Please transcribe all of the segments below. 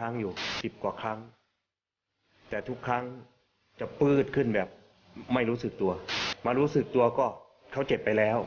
หลายครั้งอยู่สิบกว่าครั้ง แต่ทุกครั้งจะปืดขึ้นแบบ ไม่รู้สึกตัว มารู้สึกตัวก็เขาเจ็บไปแล้ว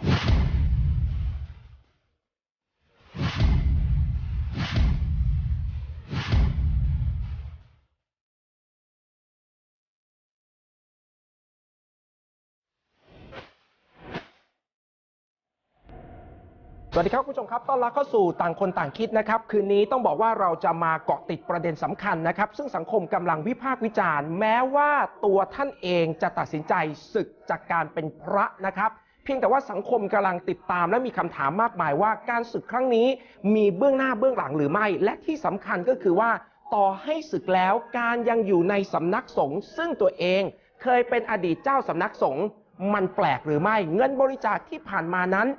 วัสดีครับคุณผู้ชมครับต้อนรับเข้าสู่ต่างคนต่างคิดนะครับ คืนนี้ต้องบอกว่าเราจะมาเกาะติดประเด็นสำคัญนะครับ ซึ่งสังคมกำลังวิพากษ์วิจารณ์ แม้ว่าตัวท่านเองจะตัดสินใจศึกจากการเป็นพระนะครับ เพียงแต่ว่าสังคมกำลังติดตามและมีคำถามมากมายว่าการศึกครั้งนี้มีเบื้องหน้าเบื้องหลังหรือไม่ และที่สำคัญก็คือว่า ต่อให้ศึกแล้วการยังอยู่ในสำนักสงฆ์ซึ่งตัวเองเคยเป็นอดีตเจ้าสำนักสงฆ์มันแปลกหรือไม่ เงินบริจาคที่ผ่านมานั้น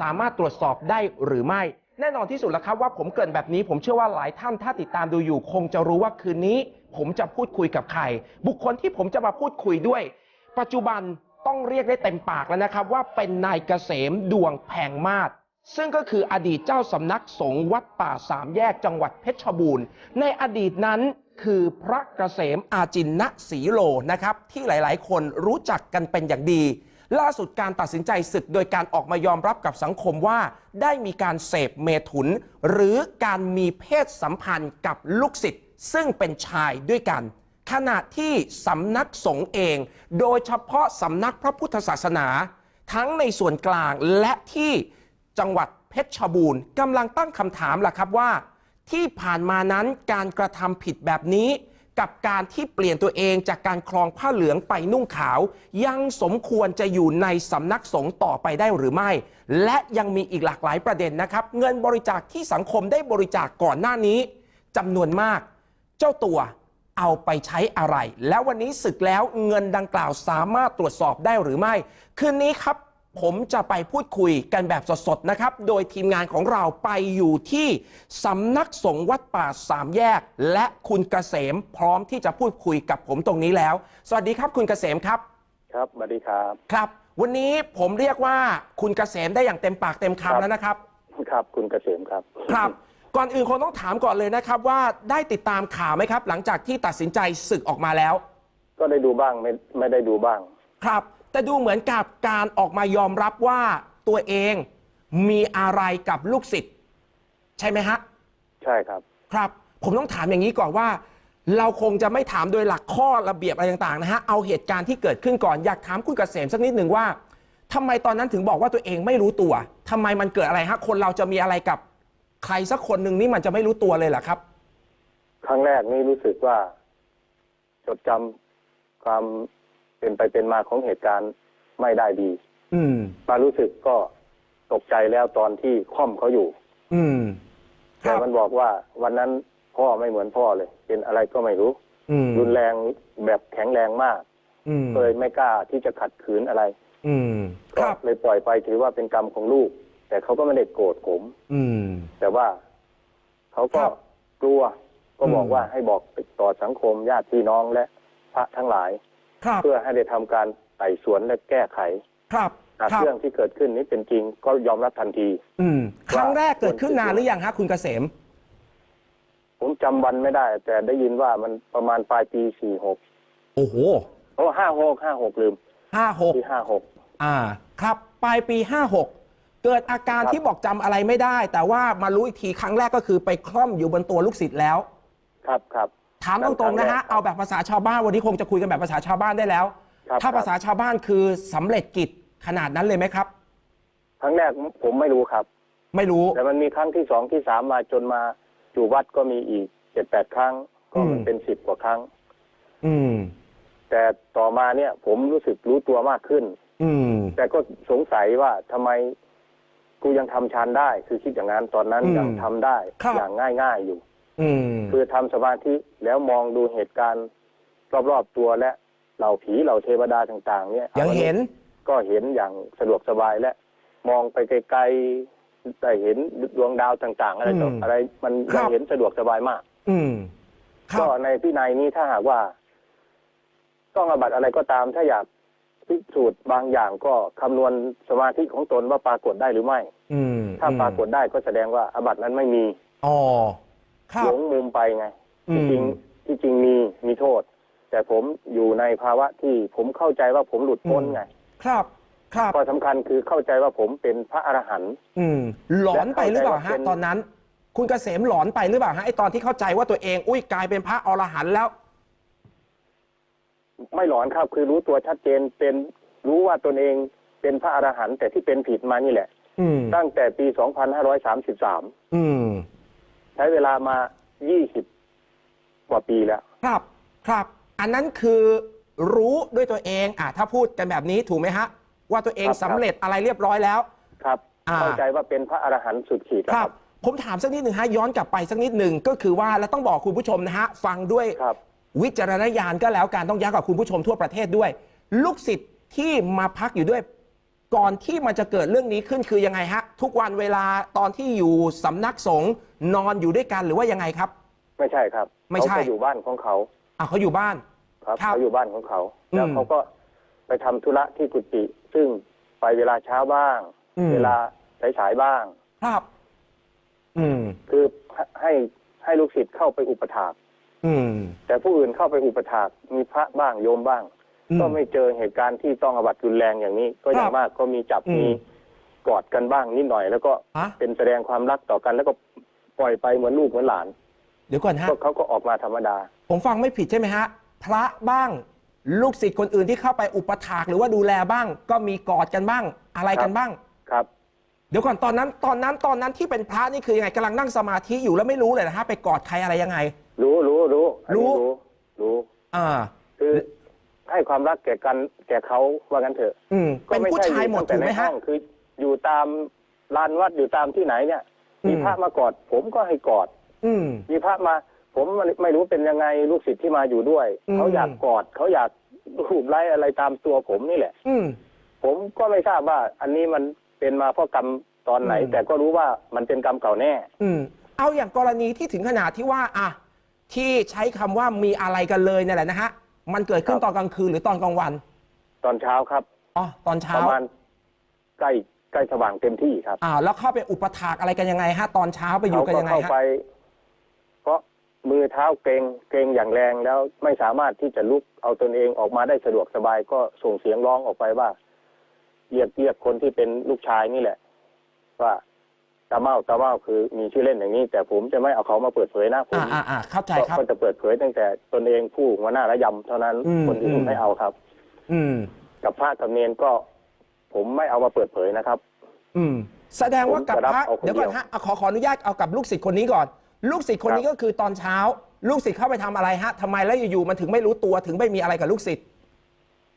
สามารถตรวจสอบได้หรือไม่ แน่นอนที่สุดแล้วครับว่าผมเกินแบบนี้ ผมเชื่อว่าหลายท่านถ้าติดตามดูอยู่ คงจะรู้ว่าคืนนี้ ผมจะพูดคุยกับใคร บุคคลที่ผมจะมาพูดคุยด้วย ปัจจุบันต้องเรียกได้เต็มปากแล้วนะครับ ว่าเป็นนายเกษมดวงแพงมาศซึ่งก็คืออดีตเจ้าสำนักสงฆ์วัดป่าสามแยกจังหวัดเพชรบูรณ์ ในอดีตนั้นคือพระเกษมอาจินนะศรีโลนะครับ ที่หลายๆ คนรู้จักกันเป็นอย่างดี ล่าสุดการตัดสินใจศึกโดยการออกมายอมรับกับสังคมว่า ได้มีการเสพเมถุน หรือการมีเพศสัมพันธ์กับลูกศิษย์ซึ่งเป็นชายด้วยกัน ขณะที่สำนักสงฆ์เอง โดยเฉพาะสำนักพระพุทธศาสนา ทั้งในส่วนกลางและที่จังหวัดเพชรบูรณ์กำลังตั้งคำถามล่ะครับว่า ที่ผ่านมานั้นการกระทำผิดแบบนี้ กับการที่เปลี่ยนตัวเองจากการครองผ้าเหลืองไปนุ่งขาว ยังสมควรจะอยู่ในสำนักสงฆ์ต่อไปได้หรือไม่ และยังมีอีกหลากหลายประเด็นนะครับ เงินบริจาคที่สังคมได้บริจาคก่อนหน้านี้จำนวนมาก เจ้าตัวเอาไปใช้อะไร แล้ววันนี้ศึกแล้วเงินดังกล่าวสามารถตรวจสอบได้หรือไม่ คืนนี้ครับ ผมจะไปพูดคุยกันแบบสดๆนะครับ โดยทีมงานของเราไปอยู่ที่สำนักสงฆ์วัดป่าสามแยก และคุณเกษมพร้อมที่จะพูดคุยกับผมตรงนี้แล้ว สวัสดีครับคุณเกษมครับ ครับสวัสดีครับ ครับ วันนี้ผมเรียกว่าคุณเกษมได้อย่างเต็มปากเต็มครับคำแล้วนะครับ ครับ คุณเกษมครับ ครับ ก่อนอื่นคงต้องถามก่อนเลยนะครับ ว่าได้ติดตามข่าวไหมครับ หลังจากที่ตัดสินใจศึกออกมาแล้ว ก็ได้ดูบ้างไม่ไม่ได้ดูบ้าง ครับ แต่ดูเหมือนกับการออกมายอมรับว่าตัวเองมีอะไรกับลูกศิษย์ใช่ไหมฮะ ใช่ครับ ครับ ผมต้องถามอย่างนี้ก่อนว่า เราคงจะไม่ถามโดยหลักข้อระเบียบอะไรต่างๆนะฮะเอาเหตุการณ์ที่เกิดขึ้นก่อนอยากถามคุณเกษมสักนิดหนึ่งว่าทำไมตอนนั้นถึงบอกว่าตัวเองไม่รู้ตัวทำไมมันเกิดอะไรฮะคนเราจะมีอะไรกับใครสักคนหนึ่งนี่มันจะไม่รู้ตัวเลยเหรอครับ ครั้งแรกนี่รู้สึกว่า จดจำความ เป็นไปเป็นมาของเหตุการณ์ไม่ได้ดี อืม มารู้สึกก็ตกใจแล้วตอนที่คล่อมเขาอยู่ อืมคแต่รับมันบอกว่าวันนั้นพ่อไม่เหมือนพ่อเลย เป็นอะไรก็ไม่รู้ อืมรุนแรงแบบแข็งแรงมากอืมก็เลยไม่กล้าที่จะขัดขืนอะไรอืมคก็รับ เลยปล่อยไปถือว่าเป็นกรรมของลูก แต่เขาก็ไม่ได้โกรธผม อืม แต่ว่าเขาก็ครับกลัวก็บอกอืม ว่าให้บอกต่อสังคมญาติพี่น้องและพระทั้งหลายครับ เพื่อให้ได้ทำการไต่สวนและแก้ไข ครับหากครับเรื่องที่เกิดขึ้นนี้เป็นจริงก็ยอมรับทันที อืมครั้งว่าแรกเกิดขึ้นนานหรือยังฮะคุณเกษม ผมจำวันไม่ได้ แต่ได้ยินว่ามันประมาณปลายปีสี่หกโอ้โหโอ้ห้าหกห้าหกลืมห้าหกปีห้าหกอ่า ครับปลายปี56เกิดอาการครับที่บอกจำอะไรไม่ได้ แต่ว่ามารู้อีกทีครั้งแรกก็คือไปคล่อมอยู่บนตัวลูกศิษย์แล้ว ครับครับ ถามตรงๆนะฮะครั้งแรกเอาแบบภาษาชาวบ้านวันนี้คงจะคุยกันแบบภาษาชาวบ้านได้แล้ว ครับถ้าครับภาษาชาวบ้านคือสำเร็จกิจขนาดนั้นเลยไหมครับ ครั้งแรกผมไม่รู้ครับ ไม่รู้ แต่มันมีครั้งที่สองที่สามมาจนมาอยู่วัดก็มีอีกเจ็ดแปดครั้ง ก็มันอืม เป็นสิบกว่าครั้ง อืม แต่ต่อมาเนี่ยผมรู้สึกรู้ตัวมากขึ้น อืม แต่ก็สงสัยว่าทำไมกูยังทำฌานได้ คือคิดอย่างนั้นตอนนั้นอืมยังทำได้ ครับ อย่างง่าย ๆอยู่ อืมคือทำสมาธิแล้วมองดูเหตุการณ์รอบๆตัวและเหล่าผีเหล่าเทวดาต่าง ๆ เนี่ยยังเห็น ก็เห็นอย่างสะดวกสบายและ มองไปไกลๆได้เห็นดวงดาวต่าง ๆ อะไรต่ออืมอะไรมันครัยังบเห็นสะดวกสบายมาก อืมครัก็บในพินัยนี้ถ้าหากว่า ต้องอาบัตอะไรก็ตาม ถ้าอยากพิสูจน์บางอย่างก็คำนวณสมาธิของตนว่าปรากฏได้หรือไม่ อืมถ้าปรากฏได้ก็แสดงว่าอาบัตนั้นไม่มี อ๋อ ครับ หลงมุมไปไงอืที่ม จริงที่จริงมีมีโทษ แต่ผมอยู่ในภาวะที่ผมเข้าใจว่าผมหลุดพ้นไงครับ ครับ ข้อสำคัญคือเข้าใจว่าผมเป็นพระอรหันต์ อืม หลอนไปหรือเปล่าและฮะเข้าใจว่าเป็น ตอนนั้น คุณเกษมหลอนไปหรือเปล่าฮะไอตอนที่เข้าใจว่าตัวเองอุ้ยกลายเป็นพระอรหันต์แล้ว ไม่หลอนครับคือรู้ตัวชัดเจนเป็นรู้ว่าตนเองเป็นพระอรหันต์แต่ที่เป็นผิดมานี่แหละ อืม ตั้งแต่ปี 2533 อืม ใช้เวลามา 20 กว่าปีแล้ว ครับ ครับ อันนั้นคือรู้ด้วยตัวเองอะถ้าพูดกันแบบนี้ถูกไหมฮะ ว่าตัวเองครับ สำเร็จอะไรเรียบร้อยแล้ว ครับอ่า เข้าใจว่าเป็นพระอรหันต์สุดขีดแล้วคครัรับบผมถามสักนิดหนึ่งฮะย้อนกลับไปสักนิดหนึ่งก็คือว่าแล้วต้องบอกคุณผู้ชมนะฮะ ฟังด้วย ครับ วิจารณญาณก็แล้วการต้องย้ำกับคุณผู้ชมทั่วประเทศด้วย ลูกศิษย์ที่มาพักอยู่ด้วย ก่อนที่มันจะเกิดเรื่องนี้ขึ้นคือยังไงฮะ ทุกวันเวลาตอนที่อยู่สำนักสงฆ์นอนอยู่ด้วยกันหรือว่ายังไงครับ ไม่ใช่ครับไม่ใช่ เขาก็อยู่บ้านของเขาอะเขาอยู่บ้าน ครับครับเขาอยู่บ้านของเขาอืมแล้วเขาก็ไปทำธุระที่กุฏิซึ่งไปเวลาเช้าบ้าง อืม เวลาสายๆบ้าง ครับ อืม คือให้ให้ลูกศิษย์เข้าไปอุปถาก อืม แต่ผู้อื่นเข้าไปอุปถากมีพระบ้างโยมบ้างอืม ก็ไม่เจอเหตุการณ์ที่ต้องอบัตรุนแรงอย่างนี้ ก็อย่างครับมากก็มีจับอืมมีกอดกันบ้างนิดหน่อย แล้วก็ฮะ เป็นแสดงความรักต่อกัน แล้วก็ปล่อยไปเหมือนลูกเหมือนหลานเดี๋ยวก่อนฮะ ก็เขาก็ออกมาธรรมดา ผมฟังไม่ผิดใช่ไหมฮะ พระบ้างลูกศิษย์คนอื่นที่เข้าไปอุปถากหรือว่าดูแลบ้าง ก็มีกอดกันบ้าง อะไรกันบ้าง ครับ เดี๋ยวก่อนตอนนั้นตอนนั้นตอนนั้นที่เป็นพระนี่คือยังไงกำลังนั่งสมาธิอยู่แล้วไม่รู้เลยนะฮะไปกอดใครอะไรยังไง รู้รู้รู้อันนี้รู้ รู้ รู้ อ่า คือ ให้ความรักแก่กันแก่เขาว่างั้นเถอะอืมก็เป็นไม่ผู้ใช่ชายหมดอยู่ตั้ถูงกแต่ไหมในห้ฮะองคือ อยู่ตามลานวัดอยู่ตามที่ไหนเนี่ย มีอืม พระมากอด ผมก็ให้กอด อืม มีพระมา ผมไม่ไม่รู้เป็นยังไงลูกศิษย์ที่มาอยู่ด้วย อืม เขาอยากกอดเขาอยากรูปไล้อะไรตามตัวผมนี่แหละ อืม ผมก็ไม่ทราบว่า อันนี้มันเป็นมาเพราะกรรมตอนไหน อืม แต่ก็รู้ว่ามันเป็นกรรมเก่าแน่ อืม เอาอย่างกรณีที่ถึงขนาดที่ว่า อะ ที่ใช้คำว่ามีอะไรกันเลยเนี่ยแหละนะฮะ มันเกิดขึ้นครับตอนกลางคืนหรือตอนกลางวันตอนเช้าครับ อ๋อตอนเช้าประมาณใกล้ใกล้สว่างเต็มที่ครับอ่าแล้วเข้าไปอุปถากอะไรกันยังไงฮะตอนเช้าไปอยู่เขากันก็ยังไงเข้าฮะไป เพราะมือเท้าเกรงเกรงอย่างแรงแล้วไม่สามารถที่จะลุกเอาตนเองออกมาได้สะดวกสบาย ก็ส่งเสียงร้องออกไปว่าเรียกเรียกคนที่เป็นลูกชายนี่แหละ ว่า ตาเมาตาเมาคือมีชื่อเล่นอย่างนี้ แต่ผมจะไม่เอาเขามาเปิดเผยนะผมอ่าอ่าอ่าเข้าใจก็ครับ ก็จะเปิดเผยตั้งแต่ตนเองผู้หัวหน้าระยำเท่านั้นอืมคนอื่อืนม ไม่เอาครับ อืม กับพระกับเนนก็ ผมไม่เอามาเปิดเผยนะครับ อืม แสดงว่ากับผมจะรับพระเอาคนเดี๋ยวก่อนเดียวฮะเอาขอขออนุญาตเอากับลูกศิษย์คนนี้ก่อน ลูกศิษย์คนนี้ครับ ก็คือตอนเช้า ลูกศิษย์เข้าไปทำอะไรฮะทำไมแล้วอยู่ๆมันถึงไม่รู้ตัวถึงไม่มีอะไรกับลูกศิษย์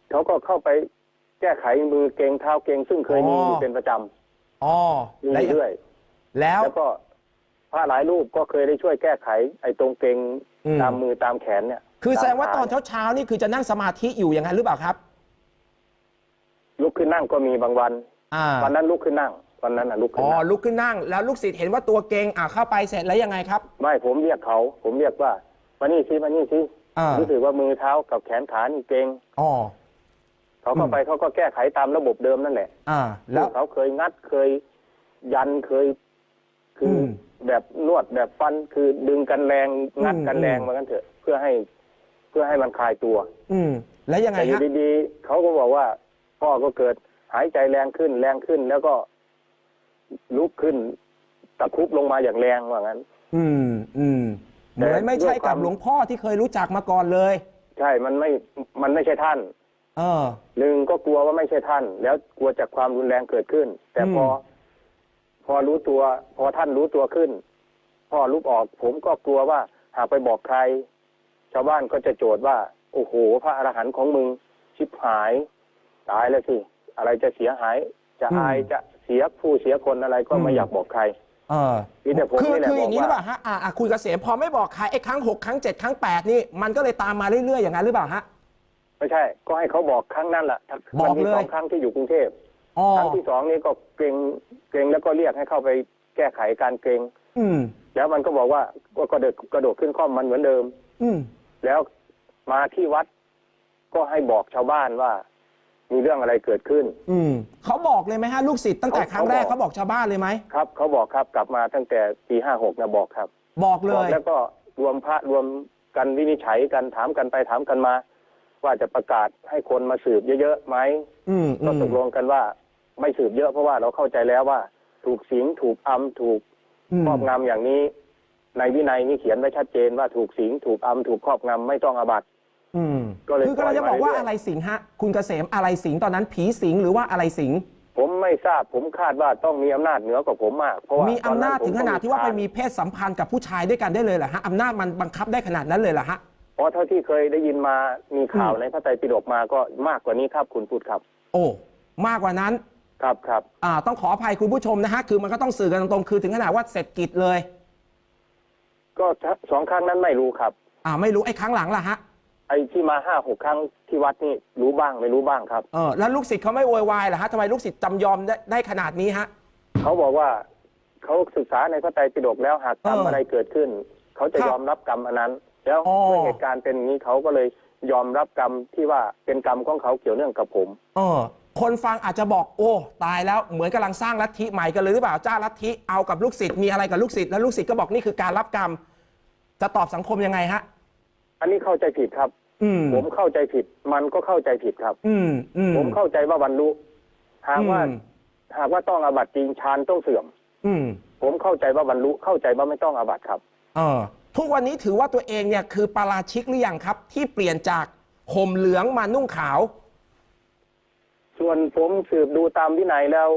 เขาก็เข้าไปแก้ไขมือเกรงเท้าเกรงซึ่งเคยมีอ๋อออยู่เป็นประจำอ๋อมีแล้วเรื่อย แล้วแล้วก็พระหลายรูปก็เคยได้ช่วยแก้ไข ไอ้ตรงเกรงอืม ตามมือตามแขนเนี่ยคือแสดงว่าตอนมขเช้าๆนี่คือจะนั่งสมาธิอยู่อย่างนั้นหรือเปล่าครับ ลุกขึ้นนั่งก็มีบางวันอ่าวันนั้นลุกขึ้นนั่งวันนั้นน่ะลุกขึ้นอ๋อนั่งลุกขึ้นนั่ง แล้วลูกศิษย์เห็นว่าตัวเกรงอ่าเข้าไปเสร็จแล้วยังไงครับ ไม่ผมเรียกเขา ผมเรียกว่ามานี่สิมานี่สิอ่ารู้สึกว่ามือเท้ากับแขนขานี่เกรงอ๋อ เขาเข้าอืม ไปเขาก็แก้ไขตามระบบเดิมนั่นแหละอ่า แล้วเขาเคยงัดเคย ยันเคย คืออม แบบนวดแบบฟันคือดึงกันแรงงัดกันอืมแรงอืมเหมือนกันเถอะ เพื่อให้ เพื่อให้มันคลายตัว อืม แล้วยังไงแต่อยู่ฮะดีๆเขาก็บอกว่า พ่อก็เกิดหายใจแรงขึ้น แรงขึ้นแล้วก็ ลุกขึ้น ตะครุบลงมาอย่างแรงว่างั้น อืม อืม เหมือนไม่ใช่ด้วยคกัวาบมหลวงพ่อที่เคยรู้จักมาก่อนเลย ใช่ มันไม่ มันไม่ใช่ท่าน เออ หนึ่งก็กลัวว่าไม่ใช่ท่าน แล้วกลัวจากความรุนแรงเกิดขึ้น แต่พออืม พอรู้ตัว พอท่านรู้ตัวขึ้น พ่อลุกออก ผมก็กลัวว่า หากไปบอกใคร ชาวบ้านก็จะโจทย์ว่า โอ้โห พระอรหันต์ของมึง ชิบหาย ตายแล้วสิ อะไรจะเสียหาย จะอายจะเสียผู้เสียคนอะไรก็ไม่อยากบอกใครเออมีแต่ผมคือนี่แหละคืออย่างนี้หบรืออกว่าเปล่าฮะอ่าอ่าคุยกับเสมพอไม่บอกใครไอ้ครั้งหกครั้งเจ็ดครั้งแปดนี่มันก็เลยตามมาเรื่อยๆอย่างนั้นหรือเปล่าฮะไม่ใช่ ก็ให้เขาบอกครั้งนั้นแหละบอกมันมีเลยสองครั้งที่อยู่กรุงเทพอ๋อ ครั้งที่สองนี้ก็เกรงเกรงแล้วก็เรียกให้เข้าไปแก้ไขการเกรงอืม แล้วมันก็บอกว่าก็กระโดดกระโดดขึ้นข้อมมันเหมือนเดิม อืม แล้วมาที่วัดก็ให้บอกชาวบ้านว่า มีเรื่องอะไรเกิดขึ้น อืมเขาบอกเลยไหมฮะลูกศิษย์ตั้งแต่ครั้งแรกเขาบอกเขาบอกชาวบ้านเลยไหมครับเขาบอกครับกลับมาตั้งแต่ปีห้าหกนะบอกครับบอกเลบอกย แล้วก็รวมพระรวมกันวินิจฉัยกันถามกันไปถามกันมา ว่าจะประกาศให้คนมาสืบเยอะๆไหมอืมอืก็มตกลงกันว่า ไม่สืบเยอะเพราะว่าเราเข้าใจแล้วว่า ถูกสิงถูกอำถูกอืมครอบงำอย่างนี้ ในวินัยนี่เขียนไว้ชัดเจนว่าถูกสิงถูกอำถูกครอบงำไม่ต้องอาบัติอืมก็เลยคือกำลังจะบอกว่าปล่อยมาเรื่อยๆอะไรสิงฮะ คุณเกษมอะไรสิงตอนนั้นผีสิงหรือว่าอะไรสิง ผมไม่ทราบผมคาดว่าต้องมีอำนาจเหนือกว่าผมมากเพราะว่ามีอำนาจตถึงขนาดที่ว่าไปมีเพศสัมพันธ์กับผู้ชายด้วยกันได้เลยเหรอฮะอำนาจมันบังคับได้ขนาดนั้นเลยเหรอฮะเพราะเท่าที่เคยได้ยินมามีข่าวอืมในพระไตรปิฎกมาก็มากกว่านี้ครับคุณพูดครับ โอ้ มากกว่านั้น ครับครับอ่าต้องขออภัยคุณผู้ชมนะฮะ คือมันก็ต้องสื่อกันตรงๆคือถึงขนาดว่าเสร็จกิจเลย ก็สองครั้งนั้นไม่รู้ครับ อ่าไม่รู้ไอ้ครั้งหลังล่ะฮะ ไอ้ที่มาห้าหกครั้งที่วัดนี่รู้บ้างไม่รู้บ้างครับ เออแล้วลูกศิษย์เขาไม่โวยวายเหรอฮะทำไมลูกศิษย์จำยอมได้ได้ขนาดนี้ฮะ เขาบอกว่าเขาศึกษาในพระไตรปิฎกแล้วหากกรรมเออออะไรเกิดขึ้น เขาจะครับยอมรับกรรมอันนั้น แล้วอ๋อ เมื่อเหตุการณ์เป็นอย่างนี้เขาก็เลยยอมรับกรรมที่ว่าเป็นกรรมของเขาเกี่ยวเนื่องกับผม เออ คนฟังอาจจะบอกโอ้ ตายแล้วเหมือนกำลังสร้างลัทธิใหม่กันเลยหรือเปล่าจ้าลัทธิเอากับลูกศิษย์มีอะไรกับลูกศิษย์แล้วลูกศิษย์ก็บอกนี่คือการรับกรรม จะตอบสังคมยังไงฮะ อันนี้เข้าใจผิดครับ อืมผมเข้าใจผิด มันก็เข้าใจผิดครับ อืมอืมผมเข้าใจว่าบรรลุหากว่าอืมหากว่าต้องอาบัติจริงฌานต้องเสื่อม อืมผมเข้าใจว่าบรรลุเข้าใจว่าไม่ต้องอาบัติครับ เออ ทุกวันนี้ถือว่าตัวเองเนี่ยคือปาราชิกหรือยังครับ ที่เปลี่ยนจากห่มเหลืองมานุ่งขาว ส่วนผมสืบดูตามวินัยแล้ว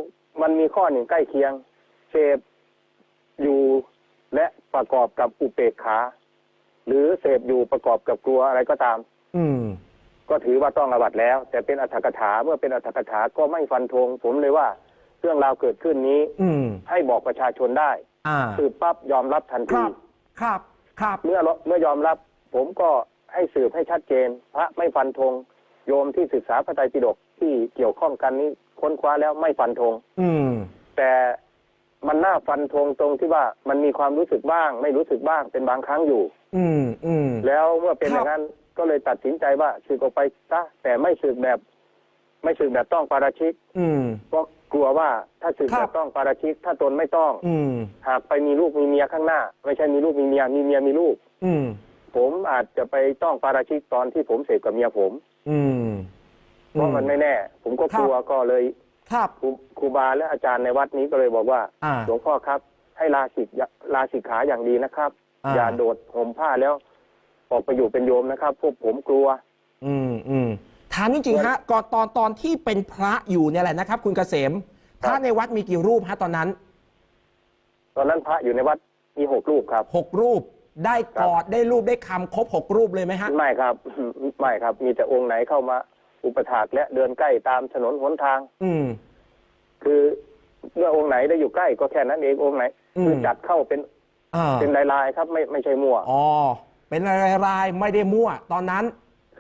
มันมีข้อหนึ่งใกล้เคียงเสพอยู่และประกอบกับอุเปกขา หรือเสพอยู่ประกอบกับกลัวอะไรก็ตาม อืม ก็ถือว่าต้องอาบัติแล้ว แต่เป็นอัตถกถาเมื่อเป็นอัตถกถาก็ไม่ฟันธงผมเลยว่าเรื่องราวเกิดขึ้นนี้ อืม ให้บอกประชาชนได้ อ่า สืบปั๊บยอมรับทันคทีรับ ครับ ครับ เมื่อเมื่อยอมรับ ผมก็ให้สืบให้ชัดเจน พระไม่ฟันธงโยมที่ศึกษาพระไตรปิฎก ที่เกี่ยวข้องกันนี้ค้นคว้าแล้วไม่ฟันธงอืม แต่มันน่าฟันธงตรงที่ว่ามันมีความรู้สึกบ้าง ไม่รู้สึกบ้างเป็นบางครั้งอยู่ อืมอืม แล้วเมื่อเป็นคอรับย่างนั้นก็เลยตัดสินใจว่าสึกออกไปซะแต่ไม่สึกแบบ ไม่สึกแบบต้องปาราชิกอืม เพราะกลัวว่าถ้าสึกครัแบบ บต้องปาราชิกถ้าตนไม่ต้อง อืม หากไปมีลูกมีเมียข้างหน้า ไม่ใช่มีลูกมีเมียมีเมียมีลูก อืม ผมอาจจะไปต้องปาราชิกตอนที่ผมเสพกับเมียผม อืม เพราะมันไม่แน่ ผมก็กลัวก็เลยครับครูครูบาและอาจารย์ในวัดนี้ก็เลยบอกว่าอ่าหลวงพ่อครับ ให้ลาสิกลาสิกขาอย่างดีนะครับอ่าอย่าโดดห่มผ้าแล้ว ออกไปอยู่เป็นโยมนะครับ พวกผมกลัว อืมอืมถามจริงๆฮะก่อนตอนตอนที่เป็นพระอยู่เนี่ยแหละนะครับ คุณเกษมพระในวัดมีกี่รูปฮะตอนนั้น ตอนนั้นพระอยู่ในวัดมีหกรูปครับหกรูปได้กอดได้รูปได้คำครบหกรูปเลยไหมฮะไม่ครับ ไม่ครับ มีแต่องค์ไหนเข้ามา อุปถากและเดินใกล้ตามถนนหนทาง อืม คือเมื่อองค์ไหนได้อยู่ใกล้ก็แค่นั้นเององค์ไหนอืม คือจัดเข้าเป็นอ่าเป็นลายๆครับไม่ไม่ใช่มั่วอ๋อเป็นรายๆไม่ได้มั่ว ตอนนั้น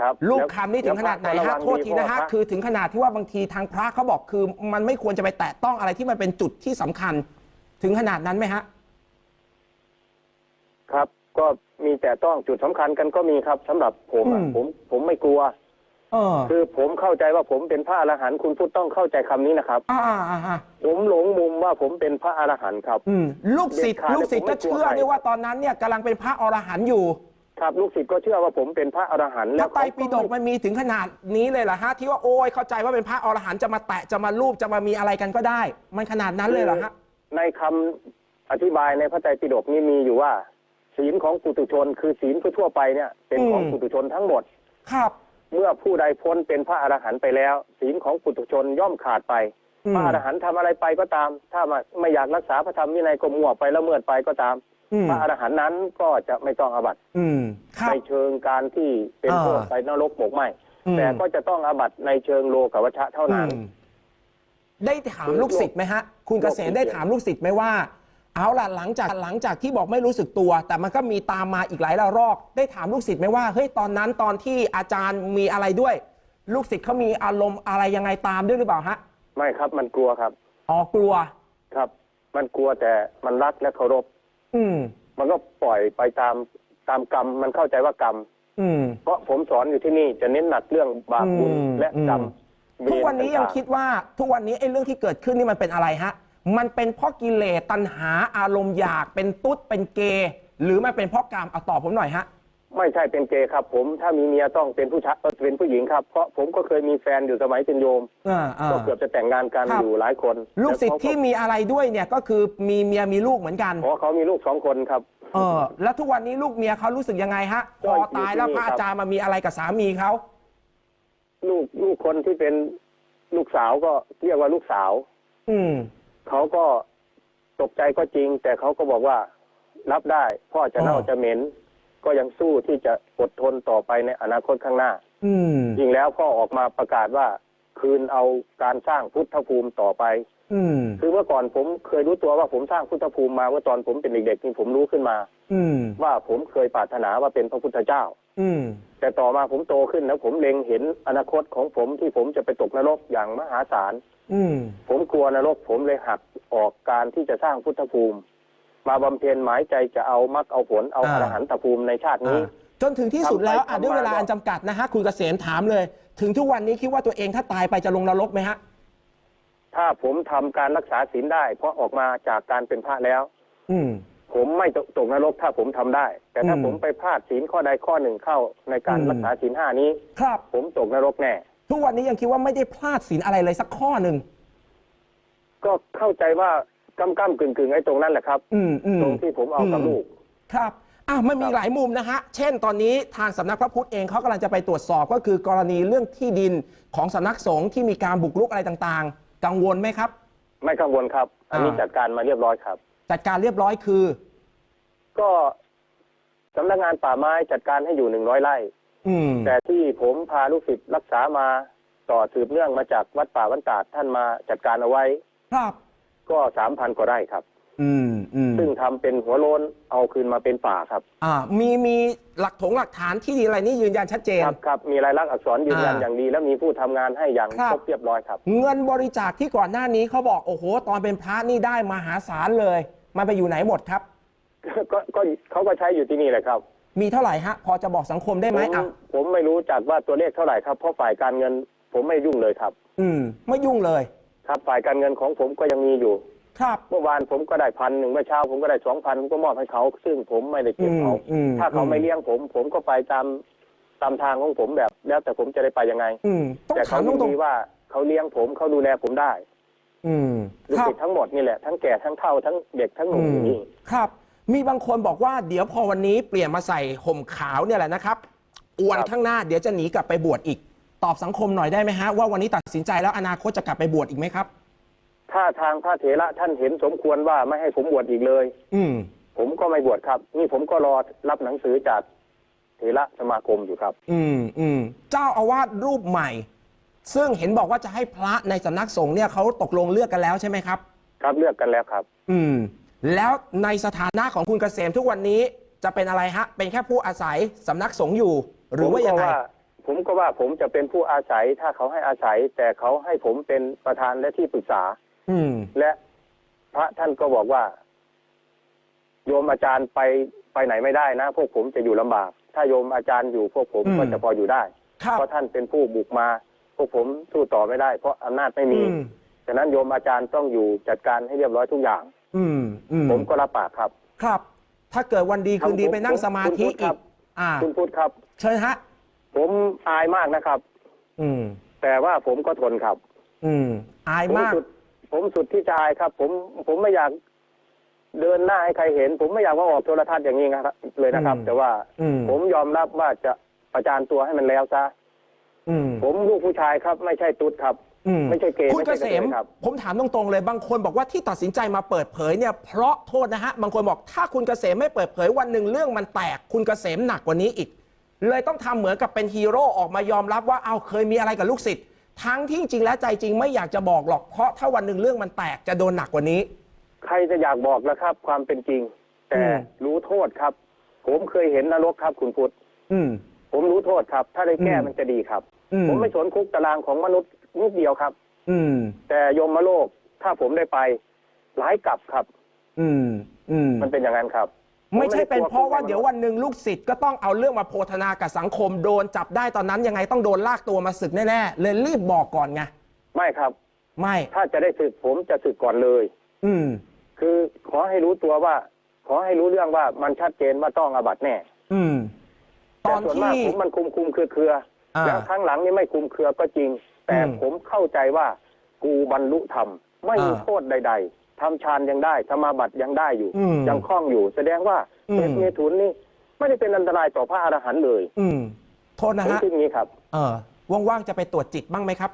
ครับลูกแล้วคำนี่ถึงขนาดไหนแล้วพรฮะก็โทษทีนะฮะเพราว่าพรคือถึงขนาดที่ว่าบางทีทางพระเขาบอกคือ มันไม่ควรจะไปแตะต้องอะไรที่มันเป็นจุดที่สำคัญ ถึงขนาดนั้นไหมฮะ ครับ ก็มีแต่ต้องจุดสำคัญกันก็มีครับสำหรับผมอะอืม ผมผมไม่กลัว เออคือผมเข้าใจว่าผมเป็นพระอรหันต์คุณพุทธต้องเข้าใจคำนี้นะครับอ่าอ่าอ่าอ่าผมหลงมุมว่าผมเป็นพระอรหันต์ครับอืมลูกศิษย์เด็ดขาดลูกศิษย์เลยก็ผมไม่กลัวเชื่อใครด้วยว่าตอนนั้นเนี่ยกำลังเป็นพระอรหันต์อยู่ ครับลูกศิษย์ก็เชื่อว่าผมเป็นพระอรหันต์พแล้ระวไตรเขาปิฎกมันมีถึงขนาดนี้เลยเหรอฮะที่ว่าโอ้ยเข้าใจว่าเป็นพระอรหันต์จะมาแตะจะมาลูบจะมามีอะไรกันก็ได้ มันขนาดนั้นเลยเหรอฮะในคำอธิบายในพระไตรปิฎกนี่มีอยู่ว่า ศีลของปุถุชน คือศีลทั่วๆไปเนี่ย เป็นของอืมปุถุชนทั้งหมดครับ เมื่อผู้ใดพ้นเป็นพระอรหันต์ไปแล้ว ศีลของปุถุชนย่อมขาดไป อืม พระอรหันต์ทำอะไรไปก็ตาม ถ้ามาไม่อยากรักษาพระธรรมวินัยก็มั่วไปละเมิดไปก็ตาม อืมพระอรหันต์นั้นก็จะไม่ต้องอาบัติอืมครับ ในเชิงการที่เป็นอ่าโทษไปนรกหมกไหมอืมแต่ก็จะต้องอาบัติในเชิงโลกวัชชะเท่านั้น อืมได้ถามลูกศิษย์ไหมฮะ คุณเกษมได้ถามลูกศิษย์ไหมว่า เอาล่ะหลังจากหลังจากที่บอกไม่รู้สึกตัว แต่มันก็มีตามมาอีกหลายระลอก ได้ถามลูกศิษย์ไหมว่าเฮ้ยตอนนั้นตอนที่อาจารย์มีอะไรด้วย ลูกศิษย์เขามีอารมณ์อะไรยังไงตามด้วยหรือเปล่าฮะไม่ครับมันกลัวครับ อ๋อกลัว ครับ มันกลัวแต่มันรักและเคารพ อืม มันก็ปล่อยไปตามตามกรรม มันเข้าใจว่ากรรม อืม เพราะผมสอนอยู่ที่นี่จะเน้นหนักเรื่องบาปบุญอืมและกรรมอืมทุกวันนี้ยังคิดเวรต่าว่าทุกวันนี้ไอ้เรื่องที่เกิดขึ้นนี่มันเป็นอะไรฮะ มันเป็นเพราะกิเลสตัณหาอารมณ์อยากเป็นตุ๊ดเป็นเกย์หรือมันเป็นเพราะกรรมเอาตอบผมหน่อยฮะ ไม่ใช่เป็นเกย์ครับ ผมถ้ามีเมียต้องเป็นผู้ชายเอ่อเป็นผู้หญิงครับเพราะผมก็เคยมีแฟนอยู่สมัยเป็นโยมอ่าอ่า ก็เกือบจะแต่งงานกันครับ อยู่หลายคนลูกศิษย์แวเขาที่มีอะไรด้วยเนี่ยก็คือมีเมียมีลูกเหมือนกันเพราะเขามีลูกสองคนครับ เออ แล้วทุกวันนี้ลูกเมียเขารู้สึกยังไงฮะพก็ออยู่ตายแล้วที่นี่พระครับอาจารย์มามีอะไรกับสามีเขาลูกลูกคนที่เป็นลูกสาวก็เรียกว่าลูกสาว อืม เขาก็ตกใจก็จริง แต่เขาก็บอกว่ารับได้ พ่อจะเน่าอ๋อจะเหม็น ก็ยังสู้ที่จะอดทนต่อไปในอนาคตข้างหน้า อืม จริงแล้วพ่อออกมาประกาศว่า คืนเอาการสร้างพุทธภูมิต่อไป อืม คือเมื่อก่อนผมเคยรู้ตัวว่าผมสร้างพุทธภูมิมาเมื่อตอนผมเป็นเด็กๆนี่ผมรู้ขึ้นมา อืม ว่าผมเคยปรารถนาว่าเป็นพระพุทธเจ้า อืม แต่ต่อมาผมโตขึ้นแล้วผมเล็งเห็นอนาคตของผมที่ผมจะไปตกนรกอย่างมหาศาลอืม ผมกลัวนรกผมเลยหักออกการที่จะสร้างพุทธภูมิ มาบำเพ็ญหมายใจจะเอามรรคเอาผลเอาอ่าอรหันตภูมิในชาตินี้ อ่าจนถึงที่สุดแล้วอะทำไปด้วยเวลาทำมา อันจำกัดนะฮะ คุณเกษมถามเลย ถึงทุกวันนี้คิดว่าตัวเองถ้าตายไปจะลงนรกไหมฮะ ถ้าผมทำการรักษาศีลได้ เพราะออกมาจากการเป็นพระแล้ว อืม ผมไม่ตกตกนรกถ้าผมทำได้ แต่ถ้าอืมผมไปพลาดศีลข้อใดข้อหนึ่งเข้าในการอืมรักษาศีลห้านี้ ครับ ผมตกนรกแน่ ทุกวันนี้ยังคิดว่าไม่ได้พลาดศีลอะไรเลยสักข้อหนึ่ง ก็เข้าใจว่ากำกำกึ่งกึ่งๆไอ้ตรงนั้นแหละครับอืมอืมตรงที่ผมเอากับอืมลูก ครับอะมันมีครับหลายมุมนะฮะ เช่นตอนนี้ทางสำนักพระพุทธเองเขากำลังจะไปตรวจสอบก็คือกรณีเรื่องที่ดินของสำนักสงฆ์ที่มีการบุกรุกอะไรต่างๆ กังวลไหมครับ ไม่กังวลครับ อันนี้อ่าจัดการมาเรียบร้อยครับ จัดการเรียบร้อยคือ ก็สำนักงานป่าไม้จัดการให้อยู่หนึ่งร้อยไร่ อืมแต่ที่ผมพาลูกศิษย์รักษามาต่อสืบเนื่องมาจากวัดป่าวันตาดท่านมาจัดการเอาไว้ ครับ ก็สามพันกว่าไร่ครับ อืมอืมซึ่งทำเป็นหัวโลนเอาคืนมาเป็นป่าครับ อ่า มีมีหลักถงหลักฐานที่ดีอะไรนี่ยืนยันชัดเจน ครับครับมีลายลักษณ์อักษรยืนยันอ่าอย่างดี และมีผู้ทำงานให้อย่างครับ ครบเรียบร้อยครับ เงินบริจาคที่ก่อนหน้านี้เขาบอกโอ้โห ตอนเป็นพระนี่ได้มหาศาลเลย มันไปอยู่ไหนหมดครับ ก็ก็เขาก็ใช้อยู่ที่นี่แหละครับ มีเท่าไหร่ฮะ พอจะบอกสังคมได้ไหมผมอะผมไม่รู้จักว่าตัวเลขเท่าไหร่ครับ เพราะฝ่ายการเงิน ผมไม่ยุ่งเลยครับ อืม ไม่ยุ่งเลย ครับฝ่ายการเงินของผมก็ยังมีอยู่ ครับ เมื่อวานผมก็ได้พันหนึ่งเมื่อเช้าผมก็ได้สองพันผมก็มอบให้เขา ซึ่งผมไม่ได้เก็บเขาอืมอืม ถ้าเขาอืมไม่เลี้ยงผม ผมก็ไปตามตามทางของผมแบบ แล้วแต่ผมจะได้ไปยังไง อืมต้องแต่ถาเขามยินตรงดีว่าเขาเลี้ยงผมเขาดูแลผมได้ๆ อืมลูกครับศิษย์ทั้งหมดนี่แหละทั้งแก่ทั้งเฒ่าทั้งเด็กทั้งหนุ่มอือมยู่นี่ครับ มีบางคนบอกว่าเดี๋ยวพอวันนี้เปลี่ยนมาใส่ห่มขาวเนี่ยแหละนะครับอวนครับข้างหน้าเดี๋ยวจะหนีกลับไปบวชอีก ตอบสังคมหน่อยได้ไหมฮะว่าวันนี้ตัดสินใจแล้วอนาคตจะกลับไปบวชอีกไหมครับ ถ้าทางพระเถระท่านเห็นสมควรว่าไม่ให้ผมบวชอีกเลย อืม ผมก็ไม่บวชครับ นี่ผมก็รอรับหนังสือจากเถระสมาคมอยู่ครับ อืมอืมเจ้าอาวาสรูปใหม่ ซึ่งเห็นบอกว่าจะให้พระในสำนักสงฆ์เนี่ยเขาตกลงเลือกกันแล้วใช่ไหมครับ ครับเลือกกันแล้วครับ อืม แล้วในสถานะของคุณเกษมทุกวันนี้จะเป็นอะไรฮะ เป็นแค่ผู้อาศัยสำนักสงฆ์อยู่ หรือว่ายังไง ผมก็ว่าผมจะเป็นผู้อาศัยถ้าเขาให้อาศัย แต่เขาให้ผมเป็นประธานและที่ปรึกษา อืม และพระท่านก็บอกว่า โยมอาจารย์ไปไปไหนไม่ได้นะ พวกผมจะอยู่ลำบาก ถ้าโยมอาจารย์อยู่พวกผมอืม ก็จะพออยู่ได้ ครับ เพราะท่านเป็นผู้บุกมาพ วกผมสู้ต่อไม่ได้ เพราะอำนาจไม่มี อืม ฉะนั้นโยมอาจารย์ต้องอยู่จัดการให้เรียบร้อยทุกอย่าง อืมอืมผมก็รับปากครับ ครับ ถ้าเกิดวันดีคืนดีครับไปนั่งสมาธิคุณพุทธคอีรักบอ่า คุณพูดครับ เชิญฮะ ผมอายมากนะครับ อืม แต่ว่าผมก็ทนครับอืม อายผมมากสุด ผมสุดที่จะอายครับ ผมผมไม่อยากเดินหน้าให้ใครเห็น ผมไม่อยากว่าออกโทรทัศน์อย่างนี้นะครับเลยนะครับ อืมแต่ว่าอืม ผมยอมรับว่าจะประจานตัวให้มันแล้วซะ อืม ผมลูกผู้ชายครับ ไม่ใช่ตุ๊ดครับ อืมไม่ใช่เกย์คุณเกไม่ษใช่กระมเทยครับ ผมถามตรงๆเลยบางคนบอกว่าที่ตัดสินใจมาเปิดเผยเนี่ยเพราะโทษนะฮะบางคนบอกถ้าคุณเกษมไม่เปิดเผยวันหนึ่งเรื่องมันแตก คุณเกษมหนักกว่านี้อีก เลยต้องทำเหมือนกับเป็นฮีโร่ออกมายอมรับว่าเอาเคยมีอะไรกับลูกศิษย์ทั้งที่จริงแล้วใจจริงไม่อยากจะบอกหรอกเพราะถ้าวันหนึ่งเรื่องมันแตกจะโดนหนักกว่านี้ ใครจะอยากบอกแล้วครับ ความเป็นจริง แต่อืม รู้โทษครับ ผมเคยเห็นนรกครับ คุณพุทธอืม ผมรู้โทษครับ ถ้าได้แก้อืมมันจะดีครับ อืม ผมไม่สนคุกตารางของมนุษย์นิดเดียวครับ อืม แต่ยมโลกถ้าผมได้ไปหลายกลับครับ อืม อืม มันเป็นอย่างนั้นครับไม่ใช่เป็นเพราะว่าผมไม่ได้กลัวเดี๋ยววันหนึ่งลูกศิษย์ก็ต้องเอาเรื่องมาโพธนากับสังคมโดนจับได้ตอนนั้นยังไงต้องโดนลากตัวมาศึกแน่ๆเลยรีบบอกก่อนไงไม่ครับ ไม่ ถ้าจะได้สึกผมจะสึกก่อนเลย อืม คือขอให้รู้ตัวว่า ขออให้รู้เรื่องว่ามันชัดเจนว่าต้องอาบัตแน่ อืม ตแต่อนส่วนที่มากผมมันคุมคุมเครือเครืออ่า แล้วครั้งหลังนี่ไม่คุมเครือก็จริง แต่อืมผมเข้าใจว่ากูบรรลุธรรมไม่มีอ่าโทษใด ๆทำฌานยังได้ธรรมาบัตยังได้อยู่ อืมยังคล่องอยู่ แสดงว่าอืมเพชรเมถุนนี่ไม่ได้เป็นอันตรายต่อพระอรหันต์เลยอืม โทษนะผมฮะคิดอย่างนี้ครับ เออว่างๆจะไปตรวจจิตบ้างไหมครับ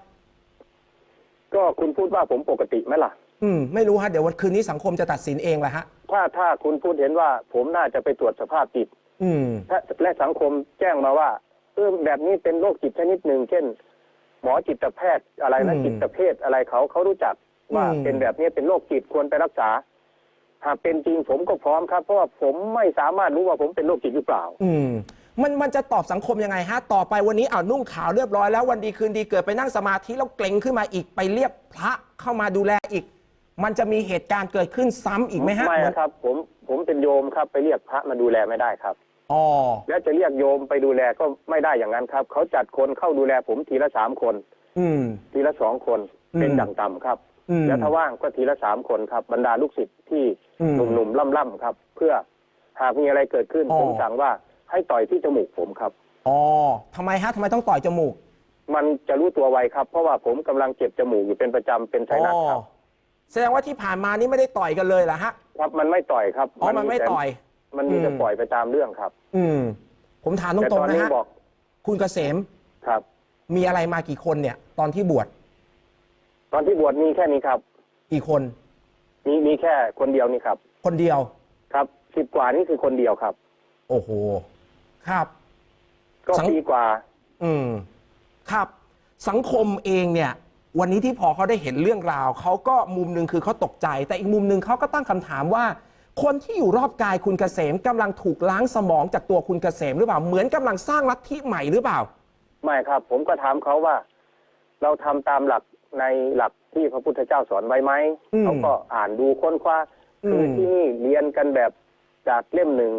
ก็คุณพูดว่าผมปกติไหมล่ะ อืม ไม่รู้ฮะ เดี๋ยววันคืนนี้สังคมจะตัดสินเองแหละฮะ ถ้าถ้าคุณพูดเห็นว่าผมน่าจะไปตรวจสภาพจิต อืมถ้าและสังคมแจ้งมาว่าเออแบบนี้เป็นโรคจิตชนิดหนึ่งเช่น หมอจิตแพทย์อะไรนะอืมจิตเภทอะไรเขาเขารู้จักว่าอืมเป็นแบบนี้เป็นโรคจิตควรไปรักษา หากเป็นจริงผมก็พร้อมครับ เพราะว่าผมไม่สามารถรู้ว่าผมเป็นโรคจิตหรือเปล่า อืมมันมันจะตอบสังคมยังไงฮะ ต่อไปวันนี้เอาวนุ่งขาวเรียบร้อยแล้ววันดีคืนดีเกิดไปนั่งสมาธิแล้วเกรงขึ้นมาอีกไปเรียกพระเข้ามาดูแลอีก มันจะมีเหตุการณ์เกิดขึ้นซ้ำอีกไหมฮะไม่นะครับ ผมผมเป็นโยมครับ ไปเรียกพระมาดูแลไม่ได้ครับ อ๋อแล้วจะเรียกโยมไปดูแลก็ไม่ได้อย่างนั้นครับ เขาจัดคนเข้าดูแลผมทีละสามคน อืม ทีละสองคนอืมเป็นอย่างต่ำครับ อืม แล้วถ้าว่างก็ทีละสามคนครับ บรรดาลูกศิษย์ที่อืม หนุ่มๆล่ำๆครับ เพื่อหากมีอะไรเกิดขึ้นอ๋อ ผมสั่งว่าให้ต่อยที่จมูกผมครับ อ๋อทำไมฮะทำไมต้องต่อยจมูกมันจะรู้ตัวไวครับ เพราะว่าผมกำลังเจ็บจมูกอยู่เป็นประจำเป็นไซนัสครับอ๋อแสดงว่าที่ผ่านมานี่ไม่ได้ต่อยกันเลยเหรอฮะครับมันไม่ต่อยครับอ๋อมันไม่แต่ต่อย มันมีแต่อืมปล่อยไปตามเรื่องครับ อืม ผมถามตแต่รตงอนๆนะนี้ฮะบอกคุณเกษมครับ มีอะไรมากี่คนเนี่ย ตอนที่บวชตอนที่บวชมีแค่นี้ครับกี่คน มีมีแค่คนเดียวนี่ครับ คนเดียว ครับสิบกว่านี่คือคนเดียวครับ โอ้โห ครับ ก็สัง ปีกว่า อืม ครับ สังคมเองเนี่ย วันนี้ที่พอเขาได้เห็นเรื่องราว เขาก็มุมหนึ่งคือเขาตกใจ แต่อีกมุมหนึ่งเขาก็ตั้งคำถามว่า คนที่อยู่รอบกายคุณเกษมกำลังถูกล้างสมองจากตัวคุณเกษมหรือเปล่า เหมือนกำลังสร้างลัทธิใหม่หรือเปล่า ไม่ครับ ผมก็ถามเขาว่า เราทำตามหลักในหลักที่พระพุทธเจ้าสอนไว้ไหมอืมเขาก็อ่านดูค้นคว้าอืมคือที่นี่เรียนกันแบบจากเล่มหนึ่ง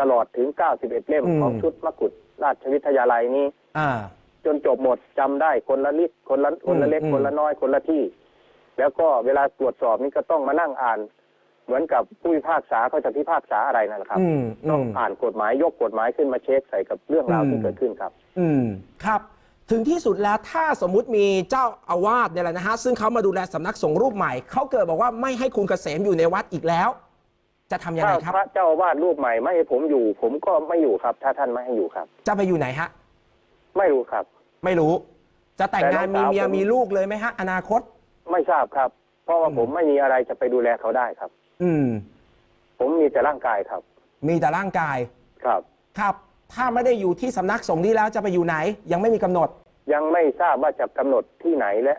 ตลอดถึง 91 เล่มอืม ของชุดมกุฎราชวิทยาลัยนี้ อ่า จนจบหมดจำได้คนละนิดคนละคนละเล็กอืม คนละน้อยคนละที่ แล้วก็เวลาตรวจสอบนี่ก็ต้องมานั่งอ่านเห มือนกับผู้พิพากษาเขาจะพิพากษาอะไรนั่นแหละครับ อืมอืต้องม อ่านกฎหมายยกกฎหมายขึ้นมาเช็คใส่กับเรื่องราวอืมที่เกิดขึ้นครับ อืมครับ ถึงที่สุดแล้วถ้าสมมุติมีเจ้าอาวาสเนี่ยแหละนะฮะ ซึ่งเขามาดูแลสำนักสงฆ์รูปใหม่ เขาเกิดบอกว่าไม่ให้คุณเกษมอยู่ในวัดอีกแล้ว จะทำยังถ้าไงครับ พระเจ้าอาวาสรูปใหม่ไม่ให้ผมอยู่ ผมก็ไม่อยู่ครับ ถ้าท่านไม่ให้อยู่ครับ จะไปอยู่ไหนฮะ ไม่รู้ครับ ไม่รู้ จะแต่งงานแต่น้มีองสาวเมียผม มีลูกเลยไหมฮะ อนาคต ไม่ทราบครับ เพราะว่าอืมผมไม่มีอะไรจะไปดูแลเขาได้ครับ อืม ผมมีแต่ร่างกายครับ มีแต่ร่างกาย ครับ ครับ ถ้าไม่ได้อยู่ที่สำนักสงฆ์นี้แล้วจะไปอยู่ไหน ยังไม่มีกำหนด ยังไม่ทราบว่าจะกำหนดที่ไหนและ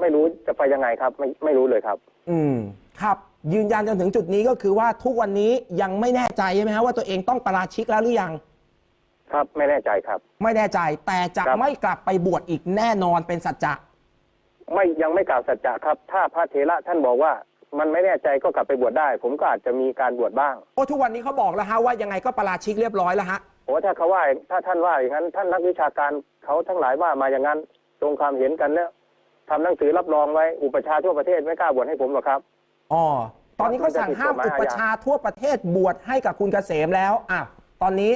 ไม่รู้จะไปยังไงครับ ไม่ไม่รู้เลยครับ อืม ครับ ยืนยันจนถึงจุดนี้ก็คือว่าทุกวันนี้ยังไม่แน่ใจใช่ไหมฮะว่าตัวเองต้องประราชิกแล้วหรือยัง ครับ ไม่แน่ใจครับ ไม่แน่ใจ แต่จะครับ ไม่กลับไปบวชอีกแน่นอนเป็นสัจจะ ไม่ยังไม่กล่าวสัจจะครับ ถ้าพระเถระท่านบอกว่า มันไม่แน่ใจก็กลับไปบวชได้ ผมก็อาจจะมีการบวชบ้าง โอ้ทุกวันนี้เขาบอกแล้วฮะว่ายังไงก็ประราชิกเรียบร้อยแล้วฮะ โอ้ถ้าเขาว่าถ้าท่านว่าอย่างนั้นท่านนักวิชาการเขาทั้งหลายว่ามาอย่างนั้นตรงความเห็นกันแล้วทำหนังสือรับรองไว้อุปชฌาย์ทั่วประเทศไม่กล้าบวชให้ผมหรอกครับ อ๋อ ตอนนี้เขาสั่งห้ามอุปชฌาย์ทั่วประเทศบวชให้กับคุณเกษมแล้วอะตอนนี้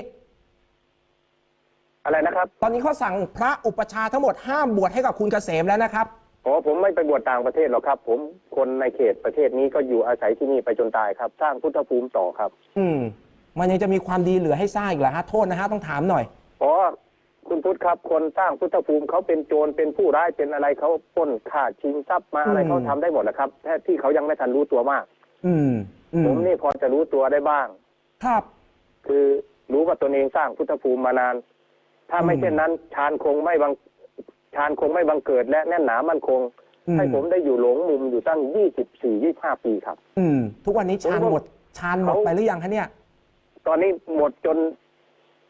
อะไรนะครับ ตอนนี้เขาสั่งพระอุปชฌาย์ทั้งหมดห้ามบวชให้กับคุณเกษมแล้วนะครับ โอ้ผมไม่ไปบวชต่างประเทศหรอกครับ ผมคนในเขตประเทศนี้ก็อยู่อาศัยที่นี่ไปจนตายครับ สร้างพุทธภูมิต่อครับ อืม มันยังจะมีความดีเหลือให้สร้างอีกเหรอฮะโทษนะฮะต้องถามหน่อยเพราะคุณพุทธครับ คนสร้างพุทธภูมิเขาเป็นโจรเป็นผู้ร้ายเป็นอะไรเขาปล้นฆ่าชิงทรัพย์มาอะไรอืม เขาทำได้หมดนะครับแค่ที่เขายังไม่ทันรู้ตัวมาก อืมอืมผมนี่พอจะรู้ตัวได้บ้าง ครับ คือรู้ว่าตนเองสร้างพุทธภูมิมานาน ถ้าไม่อืม เช่นนั้นฌานคงไม่บัง ฌานคงไม่บังเกิดและแน่นหนามั่นคงอืมให้ผมได้อยู่หลงมุมอยู่ตั้งยี่สิบสี่ยี่ห้าปีครับ อืม ทุกวันนี้ชานหมดชานหมดเขาไปหรือยังคะเนี่ย ตอนนี้หมดจน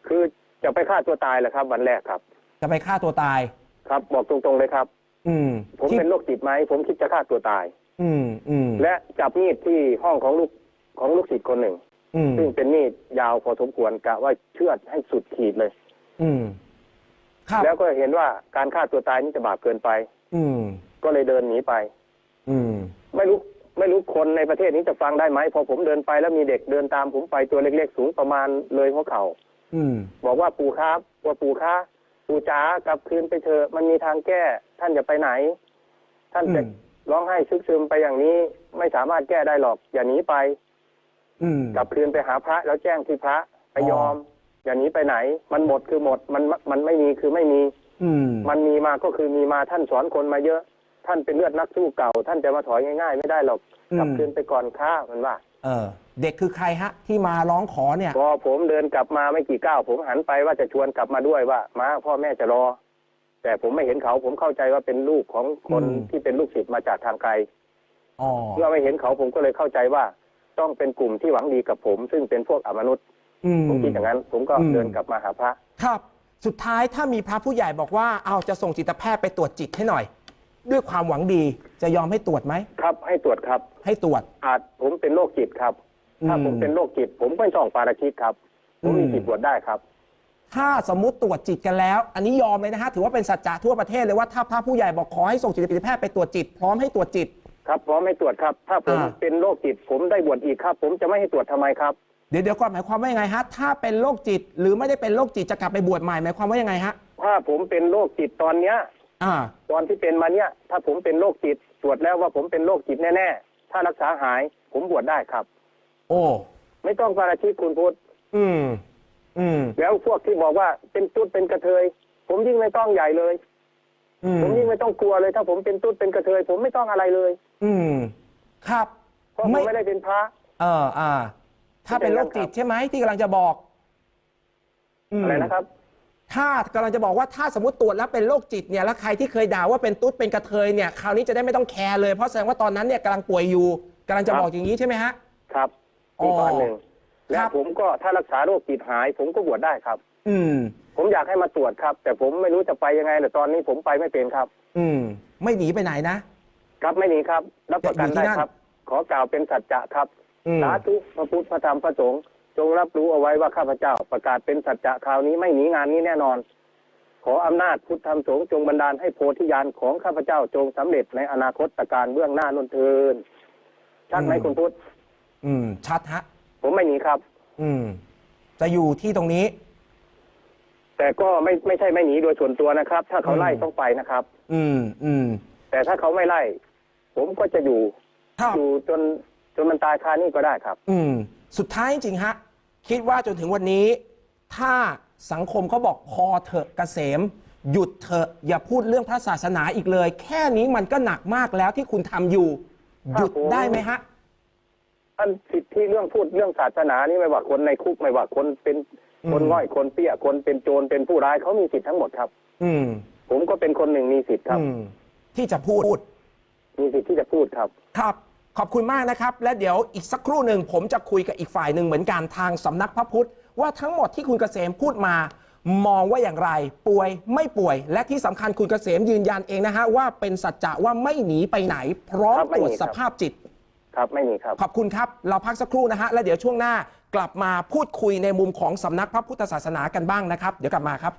คือจะไปฆ่าตัวตายแหละครับ วันแรกครับ จะไปฆ่าตัวตาย ครับ บอกตรงๆเลยครับ อืม ผมที่เป็นโรคจิตไหมผมคิดจะฆ่าตัวตาย อืมอืมและจับมีดที่ห้องของลูกของลูกศิษย์คนหนึ่งอืมซึ่งเป็นมีดยาวพอสมควรกะว่าเชือดให้สุดขีดเลย อืม ครับ แล้วก็เห็นว่าการฆ่าตัวตายนี่จะบาปเกินไป อืม ก็เลยเดินหนีไป อืม ไม่รู้ไม่รู้คนในประเทศนี้จะฟังได้ไหมพอผมเดินไปแล้วมีเด็กเดินตามผมไปตัวเล็กๆ สูงประมาณเลยหัวเข่าอืม บอกว่าปู่ครับว่าปู่คะปู่จ๋ากลับคืนไปเถอะมันมีทางแก้ ท่านอย่าไปไหน ท่านจะอืม ร้องไห้ซึกซึมไปอย่างนี้ ไม่สามารถแก้ได้หรอก อย่าหนีไป อืม กลับคืนไปหาพระแล้วแจ้งที่พระไปอ๋อยอม อย่าหนีไปไหน มันหมดคือหมดมันมันไม่มีคือไม่มี อืมมันมีมาก็คือมีมาท่านสอนคนมาเยอะ ท่านเป็นเลือดนักสู้เก่า ท่านจะมาถอยง่าย ๆ ไม่ได้หรอกกลับคืนไปก่อนข้ามันว่า เออ เด็กคือใครฮะ ที่มาร้องขอเนี่ย พอผมเดินกลับมาไม่กี่ก้าวผมหันไปว่าจะชวนกลับมาด้วยว่ามาพ่อแม่จะรอ แต่ผมไม่เห็นเขาผมเข้าใจว่าเป็นลูกของคนอืม ที่เป็นลูกศิษย์มาจากทางไกล อ๋อ เมื่อไม่เห็นเขาผมก็เลยเข้าใจว่า ต้องเป็นกลุ่มที่หวังดีกับผม ซึ่งเป็นพวกอมนุษย์ อืมผมคิดอย่างนั้น ผมก็อืมเดินกลับมาหาพระ ครับ สุดท้ายถ้ามีพระผู้ใหญ่บอกว่าเอาจะส่งจิตแพทย์ไปตรวจจิตให้หน่อย ด้วยความหวังดีจะยอมให้ตรวจไหมครับ ให้ตรวจครับ ให้ตรวจ อาจผมเป็นโรคจิตครับ ถ้าอืมผมเป็นโรคจิต ผมไม่ต้องปาราชิกครับ ผมมีอืมสิทธิ์ตรวจได้ครับ ถ้าสมมุติตรวจจิตกันแล้ว อันนี้ยอมเลยนะฮะถือว่าเป็นสัจจะทั่วประเทศเลยว่าถ้าพระผู้ใหญ่บอกขอให้ส่งจิตแพทย์ไปตรวจจิต พร้อมให้ตรวจจิต ครับพร้อมให้ตรวจครับ ถ้าผมอ่า เป็นโรคจิตผมได้บวชอีกครับ ผมจะไม่ให้ตรวจทำไมครับ เดี๋ยวเดี๋ยวก่อนหมายความว่ายังไงฮะ ถ้าเป็นโรคจิต หรือไม่ได้เป็นโรคจิตจะกลับไปบวชใหม่หมายความว่ายังไงฮะ ถ้าผมเป็นโรคจิตตอนเนี้ย อ่า ตอนที่เป็นมาเนี่ย ถ้าผมเป็นโรคจิตตรวจแล้วว่าผมเป็นโรคจิตแน่ๆถ้ารักษาหายผมบวชได้ครับ โอ้ ไม่ต้องปาราชิกคุณพุทธอืม อืม แล้วพวกที่บอกว่าเป็นตุ๊ดเป็นกระเทย ผมยิ่งไม่ต้องใหญ่เลย อืม ผมยิ่งไม่ต้องกลัวเลย ถ้าผมเป็นตุ๊ดเป็นกระเทย ผมไม่ต้องอะไรเลย อืม ครับเพราะผมไม่ได้เป็นพระ เอออ่า ถ้าเป็นโรคจิตใช่ไหมที่กำลังจะบอกมอะไรนะครับ ถ้ากำลังจะบอกว่าถ้าสมมติตรวจแล้วเป็นโรคจิตเนี่ยแล้วใครที่เคยด่าว่าเป็นตุ๊ดเป็นกระเทยเนี่ยคราวนี้จะได้ไม่ต้องแคร์เลยเพราะแสดงว่าตอนนั้นเนี่ยกำลังป่วยอยู่กำลังจะครับบอกอย่างนี้ใช่ไหมฮะ ครับอ๋ออีกอันหนึ่งคและรับ ผมก็ถ้ารักษาโรคจิตหาย ผมก็บวชได้ครับ อืม ผมอยากให้มาตรวจครับ แต่ผมไม่รู้จะไปยังไงแต่ตอนนี้ผมไปไม่เป็นครับ อืม ไม่หนีไปไหนนะ ครับไม่หนีครับ รับประกันอยู่ที่ได้นั่นครับ ขอกล่าวเป็นสัจจะครับอืม สาธุพระพุทธพระธรรมพระสงฆ์จงรับรู้เอาไว้ว่าข้าพเจ้าประกาศเป็นสัจจะคราวนี้ไม่หนีงานนี้แน่นอน ขออำนาจพุทธธรรมสงฆ์จงบันดาลให้โพธิญาณของข้าพเจ้าจงสำเร็จในอนาคตการเบื้องหน้านนเทินชัดไหมคุณพุทธอืม ชัดฮะ ผมไม่หนีครับ อืม จะอยู่ที่ตรงนี้ แต่ก็ไม่ไม่ใช่ไม่หนีโดยส่วนตัวนะครับ ถ้าเขาไล่อืม ต้องไปนะครับ อืม อืม แต่ถ้าเขาไม่ไล่ ผมก็จะอยู่ครับ อยู่จนจนมันตายคานี่ก็ได้ครับ อืม สุดท้ายจริงๆฮะ คิดว่าจนถึงวันนี้ ถ้าสังคมเขาบอกพอเถอะเกษม หยุดเถอะอย่าพูดเรื่องพระศาสนาอีกเลย แค่นี้มันก็หนักมากแล้วที่คุณทำอยู่หยุดครับผมได้ไหมฮะ ท่านสิทธิเรื่องพูดเรื่องศาสนานี่ไม่ว่าคนในคุกไม่ว่าคนเป็นอืม คนง่อยคนเปี้ยคนเป็นโจรเป็นผู้ร้ายเขามีสิทธิ์ทั้งหมดครับ อืมผมก็เป็นคนหนึ่งมีสิทธิ์ครับ อืมที่จะพูด มีสิทธิ์ที่จะพูดครับ ครับ ขอบคุณมากนะครับ และเดี๋ยวอีกสักครู่หนึ่งผมจะคุยกับอีกฝ่ายหนึ่งเหมือนกันทางสำนักพระพุทธ ว่าทั้งหมดที่คุณเกษมพูดมา มองว่าอย่างไร ป่วยไม่ป่วย และที่สำคัญคุณเกษมยืนยันเองนะฮะว่าเป็นสัจจะว่าไม่หนีไปไหน พร้อมครับไม่ตรวจหนีคสรับภาพจิต ครับ ไม่มีครับ ขอบคุณครับ เราพักสักครู่นะฮะ แล้วเดี๋ยวช่วงหน้ากลับมาพูดคุยในมุมของสำนักพระพุทธศาสนากันบ้างนะครับ เดี๋ยวกลับมาครับ